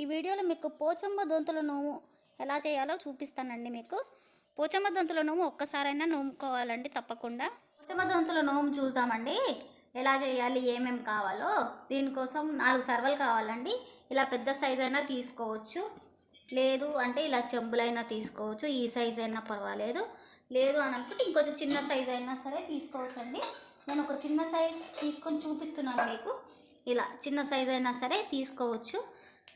ఈ వీడియోలో మీకు పోచమ్మ దొంతుల నోము ఎలా చేయాలో చూపిస్తానండి మీకు. పోచమ్మ దొంతుల నోము ఒక్కసారైనా నోముకోవాలండి తప్పకుండా. పోచమ్మ దొంతుల నోము చూద్దామండి. ఎలా చేయాలి ఏమేమి కావాలో దీనికోసం నాలుగు సర్వలు కావాలండి. ఇలా పెద్ద సైజ్ అయినా తీసుకోవచ్చు. లేదు అంటే ఇలా చెంబులైనా తీసుకోవచ్చు. ఈ సైజ్ అయినా పర్వాలేదు. లేదు అని అనుకుంటే ఇంకొంచెం చిన్న సైజ్ అయినా సరే తీసుకోవచ్చు అండి నేను ఒక చిన్న సైజ్ తీసుకొని చూపిస్తున్నాను మీకు. ఇలా చిన్న సైజ్ అయినా సరే తీసుకోవచ్చు.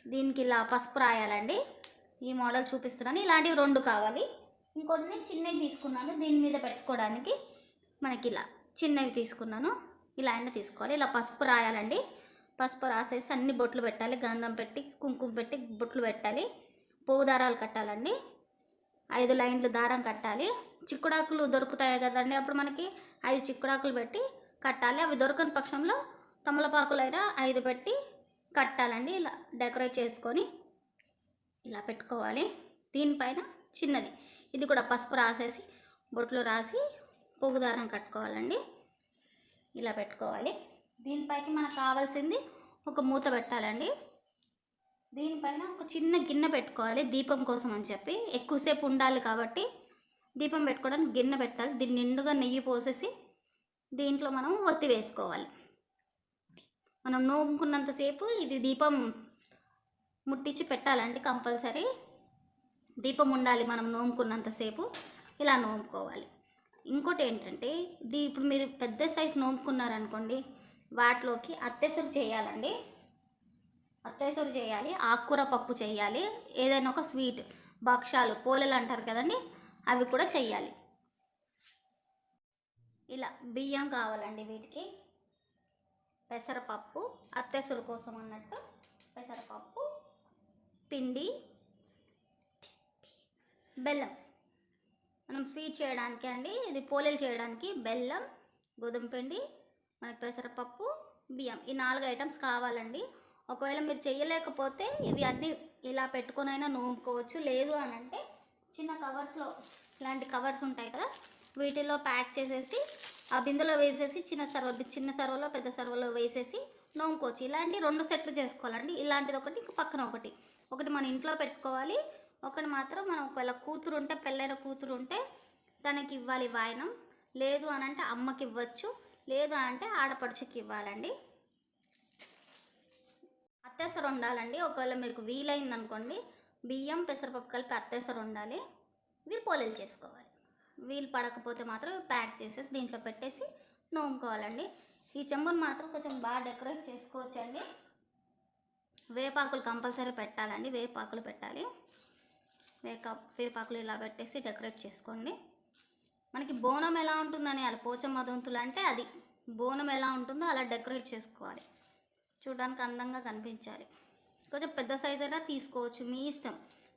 దీనికి ఇలా పసుపు రాయాలండి. ఈ మోడల్ చూపిస్తున్నాను. ఇలాంటివి రెండు కావాలి. ఇంకొన్ని చిన్నవి తీసుకున్నాను. దీని మీద పెట్టుకోవడానికి మనకి ఇలా చిన్నవి తీసుకున్నాను. ఇలా అయినా తీసుకోవాలి. ఇలా పసుపు రాయాలండి. పసుపు రాసేసి అన్ని బొట్లు పెట్టాలి. గంధం పెట్టి కుంకుమ పెట్టి బొట్లు పెట్టాలి. పోగు దారాలు కట్టాలండి. ఐదు లైన్లు దారం కట్టాలి. చిక్కుడాకులు దొరుకుతాయి కదండి. అప్పుడు మనకి ఐదు చిక్కుడాకులు పెట్టి కట్టాలి. అవి దొరకని పక్షంలో తమలపాకులైనా ఐదు పెట్టి కట్టాలండి. ఇలా డెకరేట్ చేసుకొని ఇలా పెట్టుకోవాలి. దీనిపైన చిన్నది. ఇది కూడా పసుపు రాసేసి బొట్లు రాసి పొగుదారం కట్టుకోవాలండి. ఇలా పెట్టుకోవాలి. దీనిపైకి మనకు కావాల్సింది ఒక మూత పెట్టాలండి. దీనిపైన ఒక చిన్న గిన్నె పెట్టుకోవాలి దీపం కోసం అని చెప్పి. ఎక్కువసేపు ఉండాలి కాబట్టి దీపం పెట్టుకోవడానికి గిన్నె పెట్టాలి. దీన్ని నిండుగా నెయ్యి పోసేసి దీంట్లో మనం ఒత్తి వేసుకోవాలి. మనం నోముకున్నంతసేపు ఇది దీపం ముట్టించి పెట్టాలండి కంపల్సరీ. దీపం ఉండాలి మనం నోముకున్నంతసేపు ఇలా నోముకోవాలి. ఇంకోటి ఏంటంటే ఇది ఇప్పుడు మీరు పెద్ద సైజు నోముకున్నారనుకోండి వాటిలోకి అత్తెసరు చేయాలండి. అత్తేసరి చేయాలి ఆకుకూర పప్పు చేయాలి ఏదైనా ఒక స్వీట్ భక్షాలు పోలేలు అంటారు కదండి అవి కూడా చేయాలి. ఇలా బియ్యం కావాలండి వీటికి. పెసరపప్పు అత్తెసుల కోసం అన్నట్టు పెసరపప్పు పిండి బెల్లం. మనం స్వీట్ చేయడానికి అండి ఇది పోలేలు చేయడానికి బెల్లం గోధుమ పిండి మనకి పెసరపప్పు బియ్యం. ఈ నాలుగు ఐటమ్స్ కావాలండి. ఒకవేళ మీరు చేయలేకపోతే ఇవి అన్నీ ఇలా పెట్టుకొనైనా నూముకోవచ్చు. లేదు అని అంటే చిన్న కవర్స్లో ఇలాంటి కవర్స్ ఉంటాయి కదా వీటిలో ప్యాక్ చేసేసి ఆ బిందెలో వేసేసి చిన్న సర్వ చిన్న సర్వలో పెద్ద సర్వలో వేసేసి నోముకోవచ్చు. ఇలాంటి రెండు సెట్లు చేసుకోవాలండి. ఇలాంటిది ఒకటి ఇంక పక్కన ఒకటి. ఒకటి మన ఇంట్లో పెట్టుకోవాలి. ఒకటి మాత్రం మనం ఒకవేళ కూతురు ఉంటే పెళ్ళైన కూతురు ఉంటే తనకి ఇవ్వాలి వాయనం. లేదు అని అంటే అమ్మకి ఇవ్వచ్చు. లేదు అంటే ఆడపడుచుకి ఇవ్వాలండి. అత్తేసరు ఉండాలండి. ఒకవేళ మీకు వీలైందనుకోండి బియ్యం పెసరపప్పు కలిపి అత్తేసరు ఉండాలి. ఇవి పోలేలు చేసుకోవాలి. వీలు పడకపోతే మాత్రం ప్యాక్ చేసేసి దీంట్లో పెట్టేసి నోముకోవాలండి. ఈ చెంబును మాత్రం కొంచెం బాగా డెకరేట్ చేసుకోవచ్చండి. వేపాకులు కంపల్సరీ పెట్టాలండి. వేపాకులు పెట్టాలి. వేక వేపాకులు ఇలా పెట్టేసి డెకరేట్ చేసుకోండి. మనకి బోనం ఎలా ఉంటుందని అలా పోచమ్మ దొంతులు అంటే అది. బోనం ఎలా ఉంటుందో అలా డెకరేట్ చేసుకోవాలి. చూడడానికి అందంగా కనిపించాలి. కొంచెం పెద్ద సైజ్ అయినా తీసుకోవచ్చు. మీ ఇష్టం.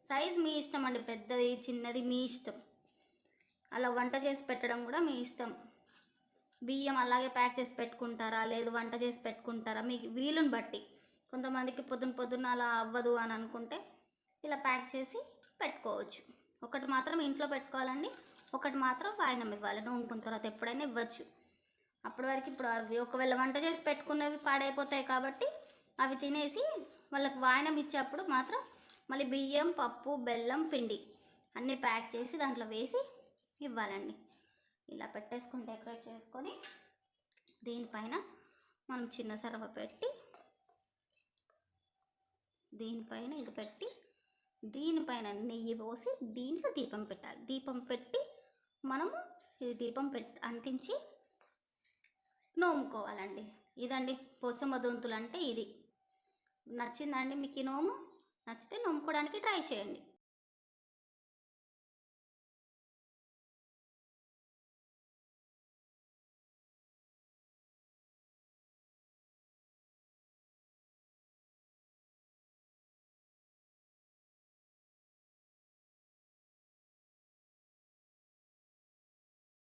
సైజ్ మీ ఇష్టం అండి. పెద్దది చిన్నది మీ ఇష్టం. అలా వంట చేసి పెట్టడం కూడా మీ ఇష్టం. బియ్యం అలాగే ప్యాక్ చేసి పెట్టుకుంటారా? లేదు వంట చేసి పెట్టుకుంటారా? మీకు వీలుని బట్టి. కొంతమందికి పొద్దున పొద్దున్న అలా అవ్వదు అని అనుకుంటే ఇలా ప్యాక్ చేసి పెట్టుకోవచ్చు. ఒకటి మాత్రం ఇంట్లో పెట్టుకోవాలండి. ఒకటి మాత్రం వాయినం ఇవ్వాలి. నూనుకున్న తర్వాత ఎప్పుడైనా ఇవ్వచ్చు. అప్పటి వరకు ఇప్పుడు అవి ఒకవేళ వంట చేసి పెట్టుకున్నవి పాడైపోతాయి కాబట్టి అవి తినేసి వాళ్ళకి వాయినం ఇచ్చేప్పుడు మాత్రం మళ్ళీ బియ్యం పప్పు బెల్లం పిండి అన్నీ ప్యాక్ చేసి దాంట్లో వేసి ఇవ్వాలండి. ఇలా పెట్టేసుకొని డెకరేట్ చేసుకొని దీనిపైన మనం చిన్న సర్వ పెట్టి దీనిపైన ఇది పెట్టి దీనిపైన నెయ్యి పోసి దీంట్లో దీపం పెట్టాలి. దీపం పెట్టి మనము ఇది దీపం పెట్టి అంటించి నోముకోవాలండి. ఇదండి పోచమ్మ దొంతులు అంటే ఇది. నచ్చిందండి మీకు ఈ నోము? నచ్చితే నోముకోవడానికి ట్రై చేయండి.